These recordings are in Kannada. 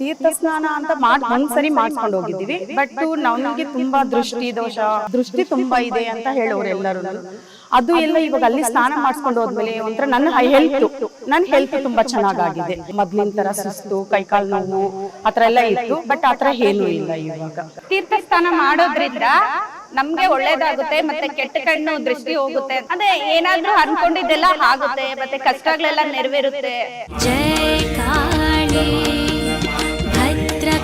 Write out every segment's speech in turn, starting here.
ತೀರ್ಥ ಸ್ನಾನ ಅಂತ ಮಾಡ್ ಒಂದ್ಸರಿ ಮಾಡ್ಕೊಂಡು ಹೋಗಿದ್ದೀವಿ ಬಟ್ ನಮ್ಗೆ ತುಂಬಾ ದೃಷ್ಟಿ ದೋಷ ದೃಷ್ಟಿ ತುಂಬಾ ಇದೆ ಅಂತ ಹೇಳೋರು ಎಲ್ಲರೂ ಅದು ಎಲ್ಲ ಇವಾಗ ಅಲ್ಲಿ ಸ್ನಾನ ಮಾಡಿಸ್ಕೊಂಡು ಹೋದ್ಮೇಲೆ ಒಂಥರ ನನ್ನ ಹೆಲ್ತ್ ನನ್ನ ಹೆಲ್ತ್ ತುಂಬಾ ಚೆನ್ನಾಗಾಗಿದೆ. ಮೊದ್ಲಿನ ತರ ಸುಸ್ತು ಕೈಕಾಲ್ ನೋವು ಆತರ ಎಲ್ಲ ಇತ್ತು. ಬಟ್ ಆತರ ಏನು ಇಲ್ಲ ಇವಾಗ. ತೀರ್ಥ ಸ್ನಾನ ಮಾಡೋದ್ರಿಂದ ನಮ್ಗೆ ಒಳ್ಳೇದಾಗುತ್ತೆ ಮತ್ತೆ ಕೆಟ್ಟ ಕಣ್ಣು ದೃಷ್ಟಿ ಹೋಗುತ್ತೆ. ಅದೇ ಏನಾದ್ರೂ ಅನ್ಕೊಂಡಿದ್ದೆಲ್ಲ ಆಗುತ್ತೆ ಮತ್ತೆ ಕಷ್ಟಗಳೆಲ್ಲ ನೆರವೇರುತ್ತೆ. ಜೈ ಕಾಳಿ.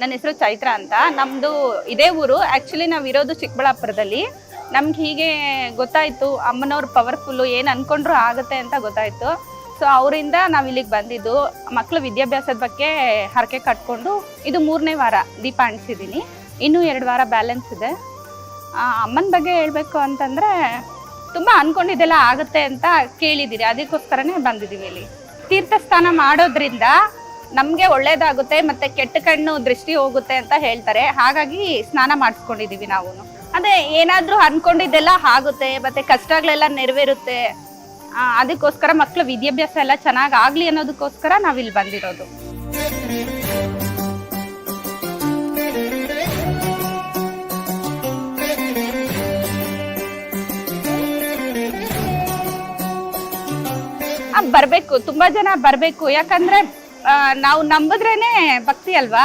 ನನ್ನ ಹೆಸರು ಚೈತ್ರ ಅಂತ. ನಮ್ಮದು ಇದೇ ಊರು. ಆ್ಯಕ್ಚುಲಿ ನಾವು ಇರೋದು ಚಿಕ್ಕಬಳ್ಳಾಪುರದಲ್ಲಿ. ನಮ್ಗೆ ಹೀಗೆ ಗೊತ್ತಾಯಿತು, ಅಮ್ಮನವ್ರು ಪವರ್ಫುಲ್ಲು ಏನು ಅಂದ್ಕೊಂಡ್ರು ಆಗುತ್ತೆ ಅಂತ ಗೊತ್ತಾಯಿತು. ಸೊ ಅವರಿಂದ ನಾವು ಇಲ್ಲಿಗೆ ಬಂದಿದ್ದು. ಮಕ್ಕಳು ವಿದ್ಯಾಭ್ಯಾಸದ ಬಗ್ಗೆ ಹರಕೆ ಕಟ್ಕೊಂಡು ಇದು ಮೂರನೇ ವಾರ ದೀಪ ಅಣಿಸಿದ್ದೀನಿ ಇನ್ನೂ ಎರಡು ವಾರ ಬ್ಯಾಲೆನ್ಸ್ ಇದೆ. ಅಮ್ಮನ ಬಗ್ಗೆ ಹೇಳಬೇಕು ಅಂತಂದರೆ ತುಂಬ ಅಂದ್ಕೊಂಡಿದ್ದೆಲ್ಲ ಆಗುತ್ತೆ ಅಂತ ಕೇಳಿದ್ದೀರಿ ಅದಕ್ಕೋಸ್ಕರನೇ ಬಂದಿದ್ದೀವಿ ಇಲ್ಲಿ. ತೀರ್ಥಸ್ಥಾನ ಮಾಡೋದ್ರಿಂದ ನಮಗೆ ಒಳ್ಳೇದಾಗುತ್ತೆ ಮತ್ತೆ ಕೆಟ್ಟ ಕಣ್ಣು ದೃಷ್ಟಿ ಹೋಗುತ್ತೆ ಅಂತ ಹೇಳ್ತಾರೆ. ಹಾಗಾಗಿ ಸ್ನಾನ ಮಾಡಿಸ್ಕೊಂಡಿದೀವಿ ನಾವು. ಅದೇ ಏನಾದರೂ ಅನ್ಕೊಂಡಿದ್ದೆಲ್ಲ ಆಗುತ್ತೆ, ಮತ್ತೆ ಕಷ್ಟಗಳೆಲ್ಲ ನೆರವೇರುತ್ತೆ. ಅದಕ್ಕೋಸ್ಕರ ಮಕ್ಕಳ ವಿದ್ಯಾಭ್ಯಾಸ ಎಲ್ಲ ಚೆನ್ನಾಗಿ ಆಗಲಿ ಅನ್ನೋದಕ್ಕೋಸ್ಕರ ನಾವಿಲ್ಲಿ ಬಂದಿರೋದು. ಬರ್ಬೇಕು, ತುಂಬಾ ಜನ ಬರ್ಬೇಕು. ಯಾಕಂದ್ರೆ ನಾವು ನಂಬಿದ್ರೇನೆ ಭಕ್ತಿ ಅಲ್ವಾ?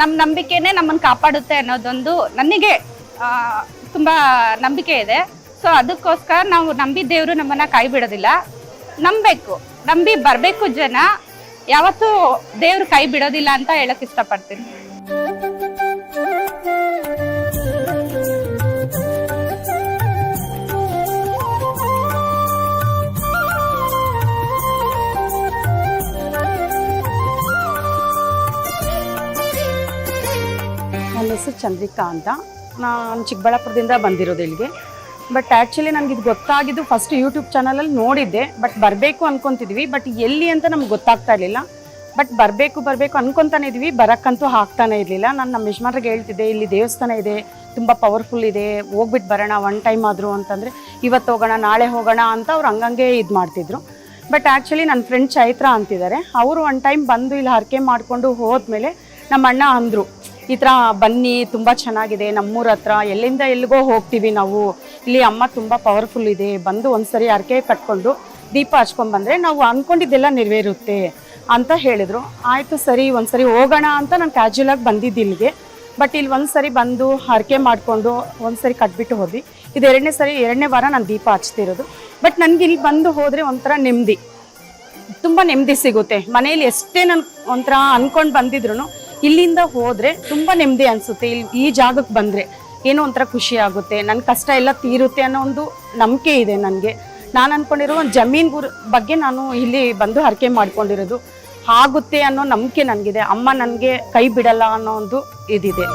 ನಮ್ಮ ನಂಬಿಕೆನೇ ನಮ್ಮನ್ನ ಕಾಪಾಡುತ್ತೆ ಅನ್ನೋದೊಂದು ನನಗೆ ತುಂಬಾ ನಂಬಿಕೆ ಇದೆ. ಸೊ ಅದಕ್ಕೋಸ್ಕರ ನಾವು ನಂಬಿ ದೇವರು ನಮ್ಮನ್ನು ಕೈ ಬಿಡೋದಿಲ್ಲ. ನಂಬಬೇಕು ನಂಬಿ ಬರಬೇಕು ಜನ. ಯಾವತ್ತೂ ದೇವರು ಕೈ ಬಿಡೋದಿಲ್ಲ ಅಂತ ಹೇಳಕ್ ಇಷ್ಟಪಡ್ತೀನಿ. ಚಂದ್ರಿಕಾ ಅಂತ. ನಾನು ಚಿಕ್ಕಬಳ್ಳಾಪುರದಿಂದ ಬಂದಿರೋದು ಇಲ್ಲಿಗೆ. ಬಟ್ ಆ್ಯಕ್ಚುಲಿ ನನಗೆ ಇದು ಗೊತ್ತಾಗಿದ್ದು ಫಸ್ಟ್ ಯೂಟ್ಯೂಬ್ ಚಾನಲಲ್ಲಿ ನೋಡಿದ್ದೆ. ಬಟ್ ಬರಬೇಕು ಅನ್ಕೊತಿದ್ವಿ. ಬಟ್ ಎಲ್ಲಿ ಅಂತ ನಮ್ಗೆ ಗೊತ್ತಾಗ್ತಾ ಇರಲಿಲ್ಲ. ಬಟ್ ಬರಬೇಕು ಬರಬೇಕು ಅನ್ಕೊತಾನೆ ಇದ್ವಿ. ಬರೋಕ್ಕಂತೂ ಆಗ್ತಾನೆ ಇರಲಿಲ್ಲ. ನಾನು ನಮ್ಮ ಯಜಮಾನ್ರಿಗೆ ಹೇಳ್ತಿದ್ದೆ, ಇಲ್ಲಿ ದೇವಸ್ಥಾನ ಇದೆ, ತುಂಬ ಪವರ್ಫುಲ್ ಇದೆ ಹೋಗ್ಬಿಟ್ಟು ಬರೋಣ ಒನ್ ಟೈಮ್ ಆದರೂ ಅಂತಂದರೆ, ಇವತ್ತು ಹೋಗೋಣ, ನಾಳೆ ಹೋಗೋಣ ಅಂತ ಅವ್ರು ಹಂಗಂಗೆ ಇದು ಮಾಡ್ತಿದ್ರು. ಬಟ್ ಆ್ಯಕ್ಚುಲಿ ನನ್ನ ಫ್ರೆಂಡ್ ಚೈತ್ರ ಅಂತಿದ್ದಾರೆ. ಅವರು ಒನ್ ಟೈಮ್ ಬಂದು ಇಲ್ಲಿ ಹರಕೆ ಮಾಡಿಕೊಂಡು ಹೋದ್ಮೇಲೆ ನಮ್ಮ ಅಣ್ಣ ಅಂದರು. ಈ ಥರ ಬನ್ನಿ, ತುಂಬ ಚೆನ್ನಾಗಿದೆ. ನಮ್ಮೂರ ಹತ್ರ ಎಲ್ಲಿಂದ ಎಲ್ಲಿಗೋ ಹೋಗ್ತೀವಿ ನಾವು. ಇಲ್ಲಿ ಅಮ್ಮ ತುಂಬ ಪವರ್ಫುಲ್ ಇದೆ. ಬಂದು ಒಂದ್ಸರಿ ಅರಕೆ ಕಟ್ಕೊಂಡು ದೀಪ ಹಚ್ಕೊಂಡ್ಬಂದ್ರೆ ನಾವು ಅಂದ್ಕೊಂಡಿದ್ದೆಲ್ಲ ನೆರವೇರುತ್ತೆ ಅಂತ ಹೇಳಿದರು. ಆಯಿತು ಸರಿ, ಒಂದ್ಸರಿ ಹೋಗೋಣ ಅಂತ ನಾನು ಕ್ಯಾಜುವಲಾಗಿ ಬಂದಿದ್ದು ಇಲ್ಲಿಗೆ. ಬಟ್ ಇಲ್ಲಿ ಒಂದ್ಸರಿ ಬಂದು ಹರಕೆ ಮಾಡಿಕೊಂಡು ಒಂದ್ಸರಿ ಕಟ್ಬಿಟ್ಟು ಹೋದ್ವಿ. ಇದು ಎರಡನೇ ಸರಿ, ಎರಡನೇ ವಾರ ನಾನು ದೀಪ ಹಚ್ತಿರೋದು ಬಟ್ ನನಗೆ ಇಲ್ಲಿ ಬಂದು ಹೋದರೆ ಒಂಥರ ನೆಮ್ಮದಿ. ತುಂಬ ನೆಮ್ಮದಿ ಸಿಗುತ್ತೆ. ಮನೇಲಿ ಎಷ್ಟೇ ನಾನು ಒಂಥರ ಅಂದ್ಕೊಂಡು ಬಂದಿದ್ರು ಇಲ್ಲಿಂದ ಹೋದರೆ ತುಂಬ ನೆಮ್ಮದಿ ಅನಿಸುತ್ತೆ. ಇಲ್ಲಿ ಈ ಜಾಗಕ್ಕೆ ಬಂದರೆ ಏನೋ ಒಂಥರ ಖುಷಿ ಆಗುತ್ತೆ ನನ್ನ ಕಷ್ಟ ಎಲ್ಲ ತೀರುತ್ತೆ ಅನ್ನೋ ಒಂದು ನಂಬಿಕೆ ಇದೆ ನನಗೆ. ನಾನು ಅನ್ಕೊಂಡಿರೋ ಒಂದು ಜಮೀನ್ ಗುರು ಬಗ್ಗೆ ನಾನು ಇಲ್ಲಿ ಬಂದು ಹರಕೆ ಮಾಡ್ಕೊಂಡಿರೋದು ಆಗುತ್ತೆ ಅನ್ನೋ ನಂಬಿಕೆ ನನಗಿದೆ. ಅಮ್ಮ ನನಗೆ ಕೈ ಬಿಡಲ್ಲ ಅನ್ನೋ ಒಂದು ಇದಿದೆ.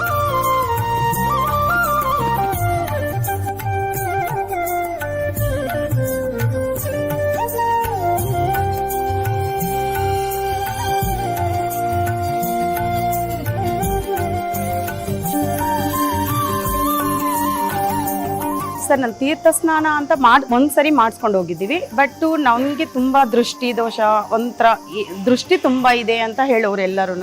ಸರ್, ನಾನು ತೀರ್ಥ ಸ್ನಾನ ಅಂತ ಮಾಡಿ, ಒಂದ್ಸರಿ ಮಾಡಿಸ್ಕೊಂಡು ಹೋಗಿದ್ದೀವಿ. ಬಟ್ ನನಗೆ ತುಂಬ ದೃಷ್ಟಿ ದೋಷ, ಒಂಥರ ದೃಷ್ಟಿ ತುಂಬ ಇದೆ ಅಂತ ಹೇಳೋರು ಎಲ್ಲರೂ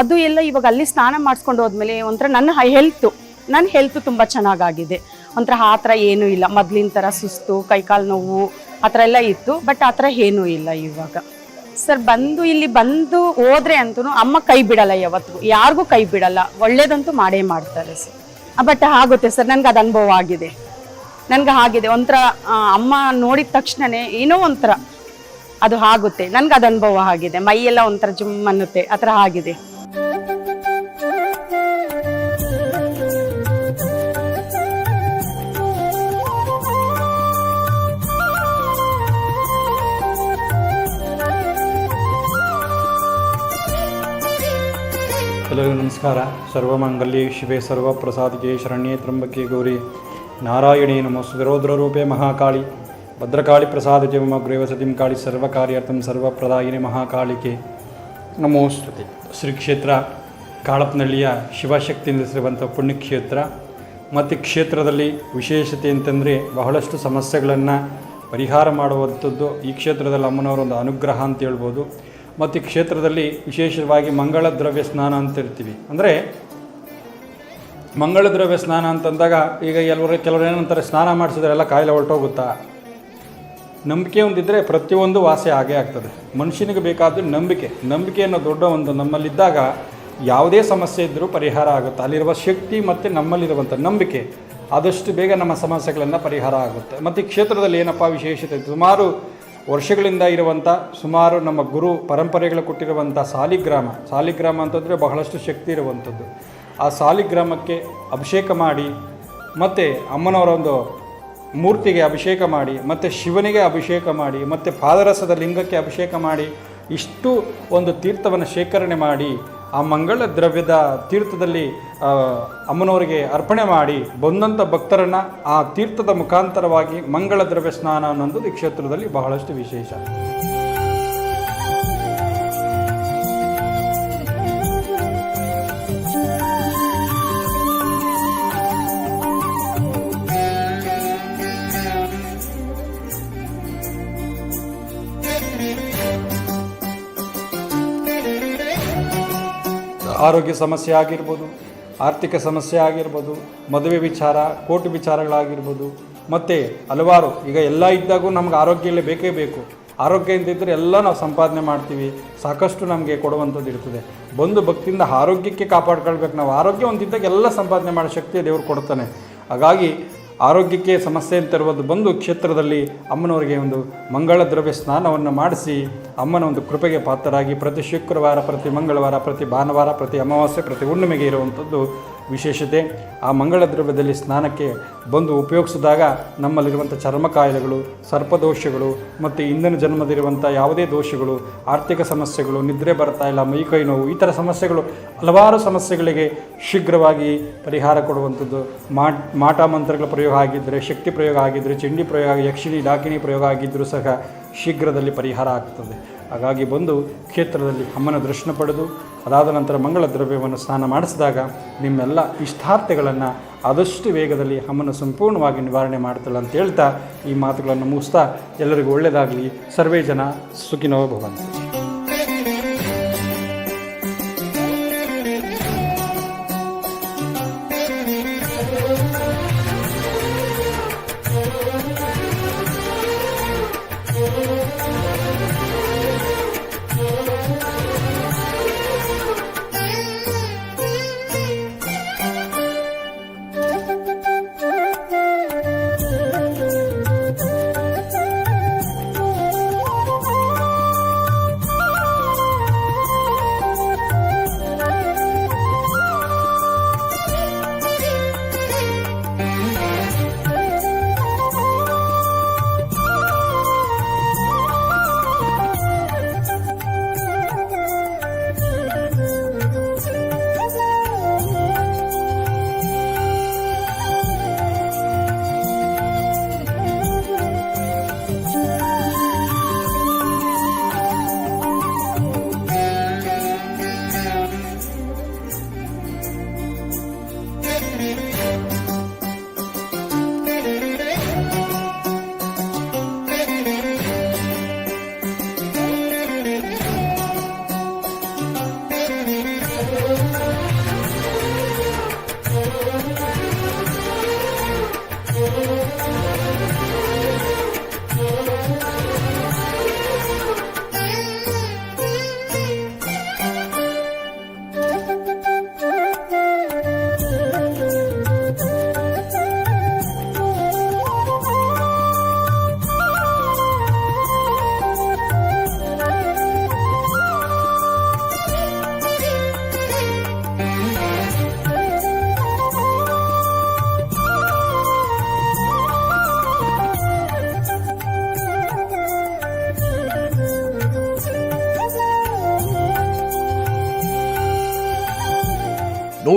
ಅದು ಎಲ್ಲ ಇವಾಗ ಅಲ್ಲಿ ಸ್ನಾನ ಮಾಡಿಸ್ಕೊಂಡು ಹೋದ್ಮೇಲೆ ಒಂಥರ ನನ್ನ ಹೆಲ್ತು ನನ್ನ ಹೆಲ್ತ್ ತುಂಬ ಚೆನ್ನಾಗಾಗಿದೆ. ಒಂಥರ ಆ ಥರ ಏನೂ ಇಲ್ಲ. ಮೊದ್ಲಿನ ಥರ ಸುಸ್ತು, ಕೈಕಾಲು ನೋವು, ಆ ಥರ ಎಲ್ಲ ಇತ್ತು. ಬಟ್ ಆ ಥರ ಏನೂ ಇಲ್ಲ ಇವಾಗ. ಸರ್, ಬಂದು ಇಲ್ಲಿ ಬಂದು ಹೋದ್ರೆ ಅಂತೂ ಅಮ್ಮ ಕೈ ಬಿಡಲ್ಲ ಯಾವತ್ತಿಗೂ. ಯಾರಿಗೂ ಕೈ ಬಿಡಲ್ಲ. ಒಳ್ಳೇದಂತೂ ಮಾಡೇ ಮಾಡ್ತಾರೆ ಸರ್. ಬಟ್ ಆಗುತ್ತೆ ಸರ್ ನನಗೆ ಅದು ಅನುಭವ ಆಗಿದೆ. ನನ್ಗೆ ಆಗಿದೆ ಒಂಥರ ಅಮ್ಮ ನೋಡಿದ ತಕ್ಷಣನೇ ಏನೋ ಒಂಥರ ಅದು ಆಗುತ್ತೆ. ನನ್ಗೆ ಅದು ಅನುಭವ ಆಗಿದೆ. ಮೈಯೆಲ್ಲ ಒಂಥರ ಜುಮ್ ಅನ್ನುತ್ತೆ. ಆ ಥರ ಆಗಿದೆ. ಎಲ್ಲರಿಗೂ ನಮಸ್ಕಾರ. ಸರ್ವಮಂಗಲ್ಯೆ, ಶಿವೆ ಸರ್ವಪ್ರಸಾದಿಗೆ ಶರಣ್ಯೇ ತ್ರಂಬಕೆ ಗೌರಿ. ನಾರಾಯಣಿ ನಮೋ ರೂಪೇ ಮಹಾಕಾಳಿ. ಭದ್ರಕಾಳಿ ಪ್ರಸಾದ ಮಮ ಗೃಹವಸತಿಂ ಕಾಳಿ ಸರ್ವಕಾರ್ಯಾರ್ಥಂ ಸರ್ವಪ್ರದಾಯಿನಿ ಮಹಾಕಾಳಿಕೆ. ನಮೋಸ್ತುತೆ ಶ್ರೀ ಕ್ಷೇತ್ರ ಕಾಳಪ್ನಳ್ಳಿಯ ಶಿವಶಕ್ತಿಯಿಂದ ಹೆಸರಿರುವಂಥ ಪುಣ್ಯಕ್ಷೇತ್ರ. ಮತ್ತು ಕ್ಷೇತ್ರದಲ್ಲಿ ವಿಶೇಷತೆ ಅಂತಂದರೆ ಬಹಳಷ್ಟು ಸಮಸ್ಯೆಗಳನ್ನು ಪರಿಹಾರ ಮಾಡುವಂಥದ್ದು ಈ ಕ್ಷೇತ್ರದಲ್ಲಿ ಅಮ್ಮನವರ ಒಂದು ಅನುಗ್ರಹ ಅಂತ ಹೇಳ್ಬೋದು. ಮತ್ತು ಕ್ಷೇತ್ರದಲ್ಲಿ ವಿಶೇಷವಾಗಿ ಮಂಗಳ ದ್ರವ್ಯ ಸ್ನಾನ ಅಂತ ಇರ್ತೀವಿ. ಅಂದರೆ ಮಂಗಳ ದ್ರವ್ಯ ಸ್ನಾನ ಅಂತಂದಾಗ ಈಗ ಎಲ್ಲರೂ ಕೆಲವರು ಏನಂತಾರೆ, ಸ್ನಾನ ಮಾಡಿಸಿದ್ರೆ ಎಲ್ಲ ಕಾಯಿಲೆ ಹೊರಟೋಗುತ್ತಾ? ನಂಬಿಕೆ ಒಂದಿದ್ದರೆ ಪ್ರತಿಯೊಂದು ವಾಸೆ ಆಗೇ ಆಗ್ತದೆ. ಮನುಷ್ಯನಿಗೆ ಬೇಕಾದ ನಂಬಿಕೆ. ನಂಬಿಕೆ ಅನ್ನೋ ದೊಡ್ಡ ಒಂದು ನಮ್ಮಲ್ಲಿದ್ದಾಗ ಯಾವುದೇ ಸಮಸ್ಯೆ ಇದ್ದರೂ ಪರಿಹಾರ ಆಗುತ್ತೆ. ಅಲ್ಲಿರುವ ಶಕ್ತಿ ಮತ್ತು ನಮ್ಮಲ್ಲಿರುವಂಥ ನಂಬಿಕೆ, ಆದಷ್ಟು ಬೇಗ ನಮ್ಮ ಸಮಸ್ಯೆಗಳನ್ನು ಪರಿಹಾರ ಆಗುತ್ತೆ. ಮತ್ತು ಕ್ಷೇತ್ರದಲ್ಲಿ ಏನಪ್ಪ ವಿಶೇಷತೆ? ಸುಮಾರು ವರ್ಷಗಳಿಂದ ಇರುವಂಥ ಸುಮಾರು ನಮ್ಮ ಗುರು ಪರಂಪರೆಗಳು ಕೊಟ್ಟಿರುವಂಥ ಸಾಲಿಗ್ರಾಮ. ಸಾಲಿಗ್ರಾಮ ಅಂತಂದರೆ ಬಹಳಷ್ಟು ಶಕ್ತಿ ಇರುವಂಥದ್ದು ಆ ಸಾಲಿಗ್ರಾಮಕ್ಕೆ ಅಭಿಷೇಕ ಮಾಡಿ, ಮತ್ತು ಅಮ್ಮನವರ ಒಂದು ಮೂರ್ತಿಗೆ ಅಭಿಷೇಕ ಮಾಡಿ, ಮತ್ತು ಶಿವನಿಗೆ ಅಭಿಷೇಕ ಮಾಡಿ, ಮತ್ತು ಪಾದರಸದ ಲಿಂಗಕ್ಕೆ ಅಭಿಷೇಕ ಮಾಡಿ, ಇಷ್ಟು ಒಂದು ತೀರ್ಥವನ್ನು ಶೇಖರಣೆ ಮಾಡಿ ಆ ಮಂಗಳ ದ್ರವ್ಯದ ತೀರ್ಥದಲ್ಲಿ ಅಮ್ಮನವರಿಗೆ ಅರ್ಪಣೆ ಮಾಡಿ ಬಂದಂಥ ಭಕ್ತರನ್ನು ಆ ತೀರ್ಥದ ಮುಖಾಂತರವಾಗಿ ಮಂಗಳ ದ್ರವ್ಯ ಸ್ನಾನ ಅನ್ನೋದು ಈ ಕ್ಷೇತ್ರದಲ್ಲಿ ಬಹಳಷ್ಟು ವಿಶೇಷ. ಆರೋಗ್ಯ ಸಮಸ್ಯೆ ಆಗಿರ್ಬೋದು, ಆರ್ಥಿಕ ಸಮಸ್ಯೆ ಆಗಿರ್ಬೋದು, ಮದುವೆ ವಿಚಾರ, ಕೋರ್ಟ್ ವಿಚಾರಗಳಾಗಿರ್ಬೋದು, ಮತ್ತು ಹಲವಾರು ಈಗ ಎಲ್ಲ ಇದ್ದಾಗೂ ನಮ್ಗೆ ಆರೋಗ್ಯ ಬೇಕೇ ಬೇಕು. ಆರೋಗ್ಯ ಇದ್ದರೆ ಎಲ್ಲ ನಾವು ಸಂಪಾದನೆ ಮಾಡ್ತೀವಿ, ಸಾಕಷ್ಟು ನಮಗೆ ಕೊಡುವಂಥದ್ದು ಇರ್ತದೆ. ಬಂದು ಭಕ್ತಿಯಿಂದ ಆರೋಗ್ಯಕ್ಕೆ ಕಾಪಾಡ್ಕೊಳ್ಬೇಕು. ನಾವು ಆರೋಗ್ಯ ಒಂದಿದ್ದಾಗ ಎಲ್ಲ ಸಂಪಾದನೆ ಮಾಡೋ ಶಕ್ತಿ ದೇವರು ಕೊಡ್ತಾನೆ. ಹಾಗಾಗಿ ಆರೋಗ್ಯಕ್ಕೆ ಸಮಸ್ಯೆ ಅಂತ ಇರುವುದು ಬಂದು ಕ್ಷೇತ್ರದಲ್ಲಿ ಅಮ್ಮನವರಿಗೆ ಒಂದು ಮಂಗಳ ದ್ರವ್ಯ ಸ್ನಾನವನ್ನು ಮಾಡಿಸಿ ಅಮ್ಮನ ಒಂದು ಕೃಪೆಗೆ ಪಾತ್ರರಾಗಿ ಪ್ರತಿ ಶುಕ್ರವಾರ, ಪ್ರತಿ ಮಂಗಳವಾರ, ಪ್ರತಿ ಭಾನುವಾರ, ಪ್ರತಿ ಅಮಾವಾಸ್ಯೆ, ಪ್ರತಿ ಹುಣ್ಣಿಮೆಗೆ ಇರುವಂಥದ್ದು ವಿಶೇಷತೆ, ಆ ಮಂಗಳ ದ್ರವ್ಯದಲ್ಲಿ ಸ್ನಾನಕ್ಕೆ ಬಂದು ಉಪಯೋಗಿಸಿದಾಗ ನಮ್ಮಲ್ಲಿರುವಂಥ ಚರ್ಮ ಕಾಯಿಲೆಗಳು ಸರ್ಪದೋಷಗಳು ಮತ್ತು ಇಂದಿನ ಜನ್ಮದಿರುವಂಥ ಯಾವುದೇ ದೋಷಗಳು, ಆರ್ಥಿಕ ಸಮಸ್ಯೆಗಳು, ನಿದ್ರೆ ಬರ್ತಾ ಇಲ್ಲ ಮೈಕೈ ನೋವು, ಈ ಥರ ಸಮಸ್ಯೆಗಳು ಹಲವಾರು ಸಮಸ್ಯೆಗಳಿಗೆ ಶೀಘ್ರವಾಗಿ ಪರಿಹಾರ ಕೊಡುವಂಥದ್ದು. ಮಾಟ್, ಮಾಟ ಮಂತ್ರಗಳ ಪ್ರಯೋಗ ಆಗಿದ್ದರೆ, ಶಕ್ತಿ ಪ್ರಯೋಗ ಆಗಿದ್ದರೆ, ಚಂಡಿ ಪ್ರಯೋಗ, ಯಕ್ಷಿಣಿ ಡಾಕಿಣಿ ಪ್ರಯೋಗ ಆಗಿದ್ದರೂ ಸಹ ಶೀಘ್ರದಲ್ಲಿ ಪರಿಹಾರ ಆಗ್ತದೆ. ಹಾಗಾಗಿ ಬಂದು ಕ್ಷೇತ್ರದಲ್ಲಿ ಅಮ್ಮನ ದರ್ಶನ ಪಡೆದು, ಅದಾದ ನಂತರ ಮಂಗಳ ದ್ರವ್ಯವನ್ನು ಸ್ನಾನ ಮಾಡಿಸಿದಾಗ ನಿಮ್ಮೆಲ್ಲ ಇಷ್ಟಾರ್ಥಗಳನ್ನು ಆದಷ್ಟು ವೇಗದಲ್ಲಿ ಅಮ್ಮನ ಸಂಪೂರ್ಣವಾಗಿ ನಿವಾರಣೆ ಮಾಡ್ತಾಳೆ ಅಂತ ಹೇಳ್ತಾ ಈ ಮಾತುಗಳನ್ನು ಮುಗಿಸ್ತಾ ಎಲ್ಲರಿಗೂ ಒಳ್ಳೆಯದಾಗಲಿ ಸರ್ವೇ ಜನ ಸುಖಿನೋ ಭವಂತು.